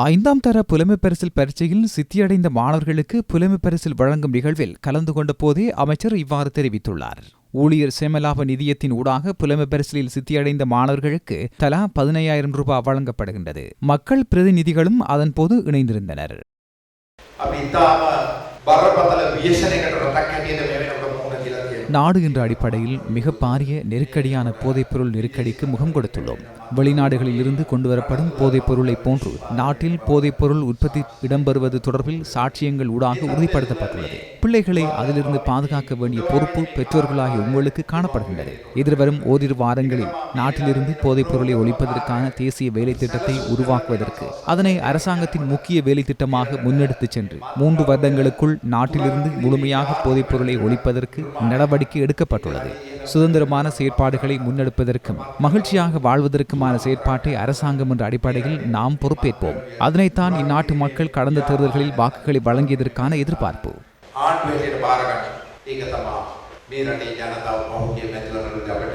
ஐந்தாம் தர புலமை பரிசில் பரீட்சையில் சித்தியடைந்த மாணவர்களுக்கு புலமை வழங்கும் நிகழ்வில் கலந்து கொண்ட போதே அமைச்சர் இவ்வாறு தெரிவித்துள்ளார். ஊழியர் சேமலாப நிதியத்தின் ஊடாக புலமை சித்தியடைந்த மாணவர்களுக்கு தலா பதினையாயிரம் ரூபாய் வழங்கப்படுகின்றது. மக்கள் பிரதிநிதிகளும் அதன் போது இணைந்திருந்தனர். நாடு என்ற அடிப்படையில் மிக பாரிய நெருக்கடியான போதைப்பொருள் நெருக்கடிக்கு முகம் கொடுத்துள்ளோம். வெளிநாடுகளில் இருந்து கொண்டுவரப்படும் போதைப்பொருளை போன்று நாட்டில் போதைப்பொருள் உற்பத்தி இடம்பெறுவது தொடர்பில் சாட்சியங்கள் ஊடாக உறுதிப்படுத்தப்பட்டுள்ளது. பிள்ளைகளை அதிலிருந்து பாதுகாக்க வேண்டிய பொறுப்பு பெற்றோர்களாகிய உங்களுக்கு காணப்படுகின்றது. எதிர்வரும் ஓரிரு வாரங்களில் நாட்டிலிருந்து போதைப்பொருளை ஒழிப்பதற்கான தேசிய வேலை திட்டத்தை உருவாக்குவதற்கு அதனை அரசாங்கத்தின் முக்கிய வேலை திட்டமாக முன்னெடுத்துச் சென்று மூன்று வருடங்களுக்குள் நாட்டிலிருந்து முழுமையாக போதைப்பொருளை ஒழிப்பதற்கு நடவடிக்கை எடுக்கப்பட்டுள்ளது. சுதந்திரமான செயற்பாடுகளை முன்னெடுப்பதற்கும் மகிழ்ச்சியாக வாழ்வதற்குமான செயற்பாட்டை அரசாங்கம் என்ற அடிப்படையில் நாம் பொறுப்பேற்போம். அதனைத்தான் இந்நாட்டு மக்கள் கடந்த தேர்தல்களில் வாக்குகளை வழங்கியதற்கான எதிர்பார்ப்பு. ಭಾರತ ಈಗ ತಮ್ಮ ನೀರಡಿ ಜನತಾ ಬಹುಮುಖ್ಯ ಮೆಚ್ಚಲನ್ನು ಗಮನ